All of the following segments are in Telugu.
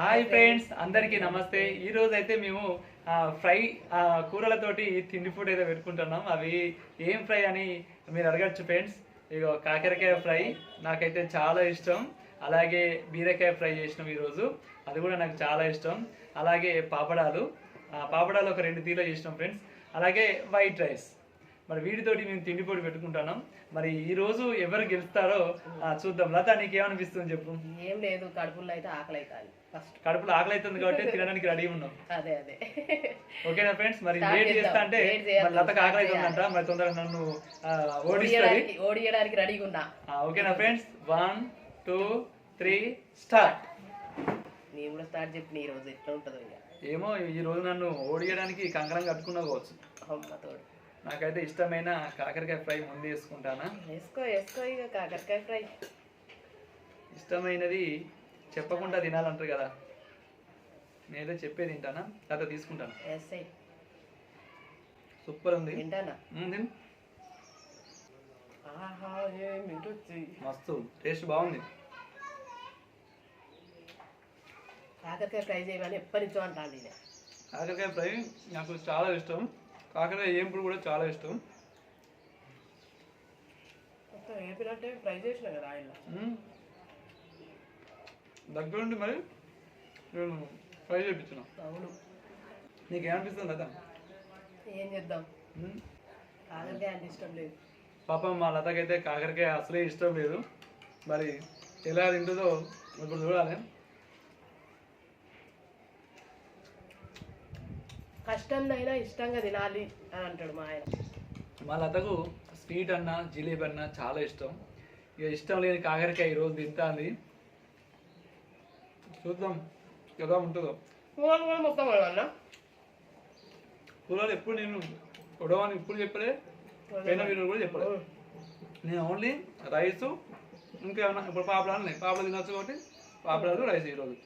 హాయ్ ఫ్రెండ్స్ అందరికీ నమస్తే. ఈ రోజు అయితే మేము ఫ్రై కూరలతోటి తిండి ఫుడ్ అయితే పెట్టుకుంటున్నాం. అవి ఏం ఫ్రై అని మీరు అడగచ్చు ఫ్రెండ్స్ ఇగో కాకరకాయ ఫ్రై నాకైతే చాలా ఇష్టం. అలాగే బీరకాయ ఫ్రై చేసినాం ఈరోజు. అది కూడా నాకు చాలా ఇష్టం. అలాగే పాపడాలు. ఆ, పాపడాలు ఒక రెండు తీలో చేసినాం ఫ్రెండ్స్ అలాగే వైట్ రైస్. మరి వీటితోటి మేము తిండి పొడి పెట్టుకుంటున్నాం. మరి ఈ రోజు ఎవరు గెలుస్తారో ఆ, చూద్దాం. లత నీకు ఏమనిపిస్తుంది చెప్పు? ఏం లేదు కడుపులో అయితే ఆకలి అవుతుంది. ఫస్ట్ కడుపులో ఆకలి అవుతుంది కాబట్టి తినడానికి రెడీ ఉన్నాం. అదే అదే. ఓకేనా ఫ్రెండ్స్? మరి లేట్. చేస్తా అంటే. మరి లతకు ఆకలి అవుతుందంట. మరి తొందరగా నన్ను ఓడియడానికి ఓడియడానికి రెడీగా ఉన్నా. ఓకేనా friends? One two three start. నేను కూడా స్టార్ట్ చెప్పిన ఈ రోజు ఎట్లా ఉంటుందో ఇక. ఏమో ఈ రోజు నన్ను ఓడియడానికి కంకణం కట్టుకున్నా పోవచ్చు నాకైతే ఇష్టమైన కాకరకాయ ఫ్రై ముందు వేసుకుంటానా? వేసుకో వేసుకో ఇక కాకరకాయ ఫ్రై. ఇష్టమైనది చెప్పకుండా తినాలంటారు కదా. నేనైతే చెప్పే తింటానా? తర్వాత తీసుకుంటాను? సూపర్ ఉంది. మస్తు. టేస్ట్ బాగుంది. కాకరకాయ ఫ్రై చేయమని ఎప్పటి నుంచో అంటాను కాకరకాయ ఫ్రై నాకు చాలా ఇష్టం. కాకరకాయ ఏంపుడు కూడా చాలా ఇష్టం. దగ్గరుండి మరి నేను ఫ్రై చేయించిన అవును. నీకేమనిపిస్తుంది లత? ఏం చేద్దాం. కాకరకాయ అంటే ఇష్టం లేదు. పాపం మా లతకైతే కాకరకాయ అసలే ఇష్టం లేదు. మరి ఎలా తింటుందో ఇప్పుడు చూడాలి. కష్టంనైనా ఇష్టంగా తినాలి అని అంటాడు మా ఆయన. మా లతకు స్వీట్ అన్న జిలేబీ అన్న చాలా ఇష్టం. ఇక ఇష్టం లేని కాకరకాయ ఈరోజు తింటాంది. చూద్దాం ఎలా ఉంటుందో. కూరలు కూడా మొత్తం కలవాలనా కూరలు ఎప్పుడు నేను ఉడవని ఇప్పుడు చెప్పలే పైన వీరు కూడా చెప్పలే. నేను ఓన్లీ రైస్ ఇంకేమన్నా ఇప్పుడు పాపడాలు ఉన్నాయి. పాపడాలు తినొచ్చు కాబట్టి పాపడాలు రైస్ ఈరోజు.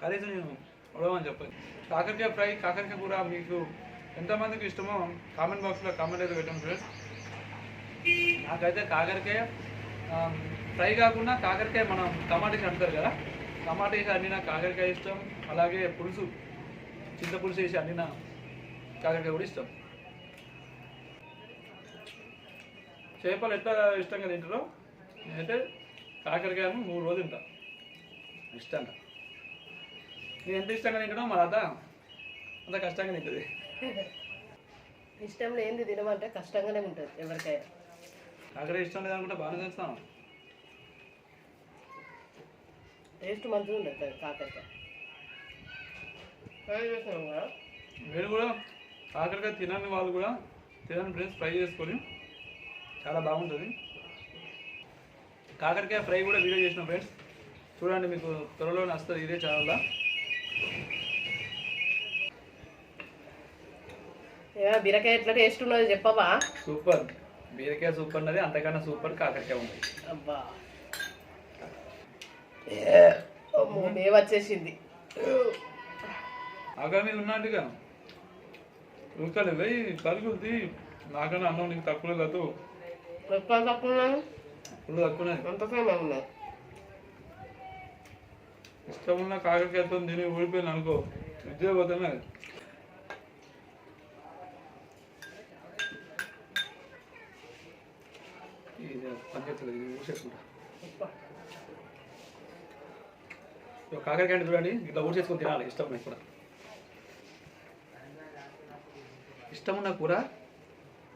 కనీసం నేను ఉడవని చెప్పండి కాకరకాయ ఫ్రై కాకరకాయ కూర మీకు ఎంతమందికి ఇష్టమో కామెంట్ బాక్స్లో కామెంట్ అయితే పెట్టండి ఫ్రెండ్స్ నాకైతే కాకరకాయ ఫ్రై కాకుండా కాకరకాయ మనం టమాటా అంటారు కదా టమాటా అండిన కాకరకాయ ఇష్టం అలాగే పులుసు చింత పులుసు వేసి అండిన కాకరకాయ కూడా ఇష్టం. చేపలు ఎట్లా ఇష్టంగా తింటారో నేనైతే కాకరకాయను మూడు రోజులు తింటాను ఇష్టంగా. నేను ఎంత ఇష్టంగా తింటానో మా అత్త అంత కష్టంగా తింటుంది. ఇష్టం లేనిది తినమంటే కష్టంగానే ఉంటుంది ఎవరికైనా. కాకరకాయ ఇష్టం లేదనుకుంటే బాగానే చేస్తాను టేస్ట్ మంచిగా ఉంటుంది కదా కాకరకాయ. ఫ్రై కదా మీరు కూడా కాకరకాయ తినని వాళ్ళు కూడా తినని ఫ్రెండ్స్ ఫ్రై చేసుకొని చాలా బాగుంటుంది. కాకరకాయ ఫ్రై కూడా వీడియో చేసిన ఫ్రెండ్స్. చూడండి మీకు త్వరలో వస్తుంది ఇదే ఛానల్లో బీరకాయ ఎట్లా టేస్ట్ ఉన్నది చెప్పవా? సూపర్. బీరకాయ సూపర్ ఉన్నది అంతకన్నా సూపర్ కాకరకాయ ఉంది. అబ్బా. అమ్మో, మే వచ్చేసింది. ఆకలి మీద ఉన్నట్టుగా ఉక్కలు వెయ్యి తీ. నాకన్నా అన్నం నీకు తక్కువ లేదు తక్కువ ఉన్నాయి. ఇష్టం ఉన్న కాకరకాయతో తిని ఊడిపోయింది అనుకో. విద్య పోతున్నా ఇది ఊసేసుకుంటా కాకరకాయ చూడండి ఇట్లా ఊసేసుకొని తినాలి ఇష్టం ఉన్న కూర. ఇష్టం ఉన్న కూర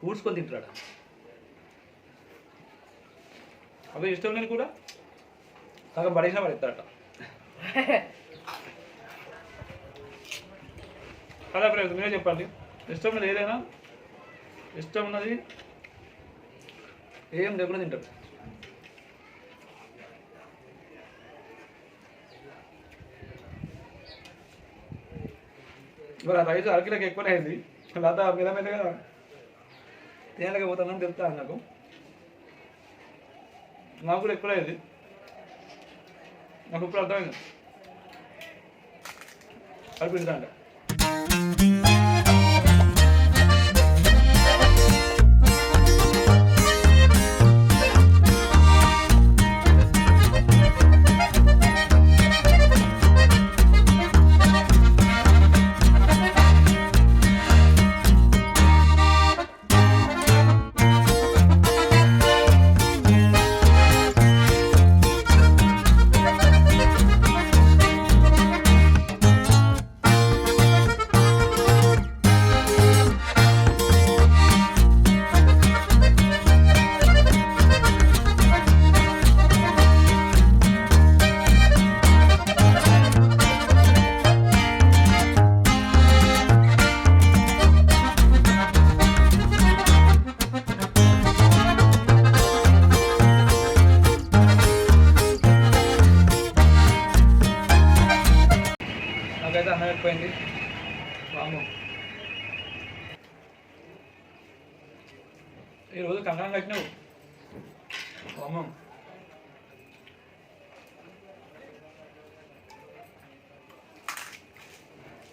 ఊడ్చుకొని తింటాడు అదే ఇష్టం లేని కూర? సగం పడేసినా పడేస్తాడట. కదా ఫ్రెండ్స్ మీరే చెప్పండి. ఇష్టం ఉన్నది ఏదైనా? ఇష్టం ఉన్నది? ఏం లేకుండా తింటారు. మరి రైస్ అరకిలోకి ఎక్కువనే అయింది. లేదా మీద మీదగా తినలేకపోతానని తెలుస్తాను నాకు. నాకు కూడా ఎక్కువ అయింది. నాకు ఇప్పుడు అర్థమైంది కడుపు తింటా ఈరోజు కంకణం కట్టినావు. హోమం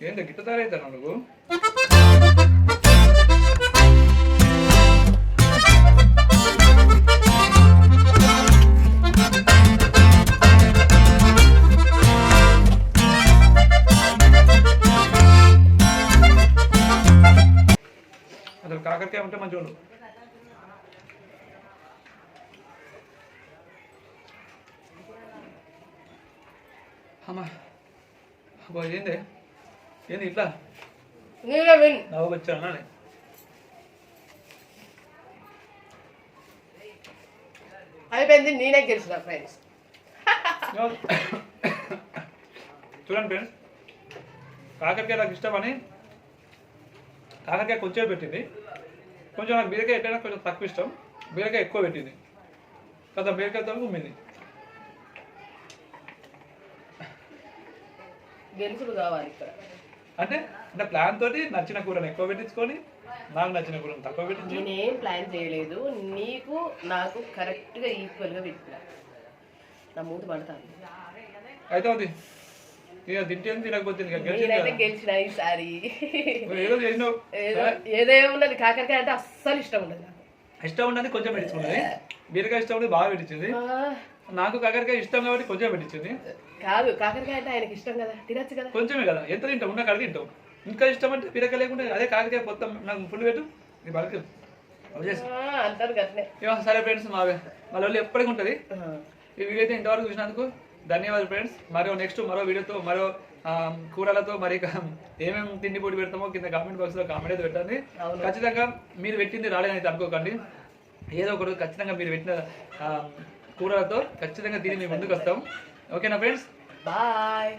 ఏంటి గిట్ట తయారైతాను నువ్వు? కాకరకాయ ఉంటే మంచిగా ఉండు. అమ్మా అబ్బా ఏంది? ఏంది ఇట్లా? నీవే విన్. నవ్వు వచ్చాను అయిపోయింది నేనే గెలిచిన ఫ్రెండ్స్ చూడండి ఫ్రెండ్స్ కాకరకాయ నాకు ఇష్టమని కాకరకాయ కొంచెం పెట్టింది. కొంచెం నాకు బీరకాయ ఎట్లయినా కొంచెం తక్కువ ఇష్టం. బీరకాయ ఎక్కువ పెట్టింది. కదా బీరకాయతో ఉమ్మింది. గెలుచుడు కావాలి ఇక్కడ. అంటే అంటే ప్లాన్ తోటి నచ్చిన కూరని ఎక్కువ పెట్టించుకొని నాకు నచ్చిన కూరని తక్కువ పెట్టించు నేనేం ప్లాన్ చేయలేదు. నీకు నాకు కరెక్ట్గా ఈక్వల్గా పెట్టిన. నా మూడు పడతాను అయితే ఉంది ఇక తింటే తినకపోతే నేనైతే. గెలిచిన ఈసారి. ఏదో చేసినావు. కాకరకాయ అంటే అస్సలు ఇష్టం ఉండదు. ఇష్టం ఉండని కొంచెం పెట్టించుకున్నది బీరకాయ ఇష్టం ఉండేది బాగా పెట్టించింది. నాకు కాకరకాయ ఇష్టం కాబట్టి కొంచెం పెట్టించింది. కాదు కాకరకాయ అంటే ఆయనకి ఇష్టం కదా. తినచ్చు కదా. కొంచెమే కదా. ఎంత తింటాం ఉన్న కాడ తింటాం ఇంకా ఇష్టం అంటే బీరకాయ లేకుంటే అదే కాకరకాయ మొత్తం నాకు ఫుల్ పెట్టు. నీ ఆ, అంటారు సరే ఫ్రెండ్స్ మా మా వాళ్ళు ఎప్పటికీ ఉంటుంది. ఈ వీడియో అయితే ఇంతవరకు చూసినందుకు ధన్యవాదాలు ఫ్రెండ్స్ మరో నెక్స్ట్ మరో వీడియోతో మరో కూరలతో మరి ఏమేమి తిండి పొడి పెడతామో కింద కామెంట్ బాక్స్లో కామెంట్ అయితే పెట్టండి. ఖచ్చితంగా మీరు పెట్టింది రాలేదని అనుకోకండి. ఏదో ఒక రోజు ఖచ్చితంగా మీరు పెట్టిన కూరలతో ఖచ్చితంగా తిని మీ ముందుకు వస్తాం. ఓకేనా ఫ్రెండ్స్ బాయ్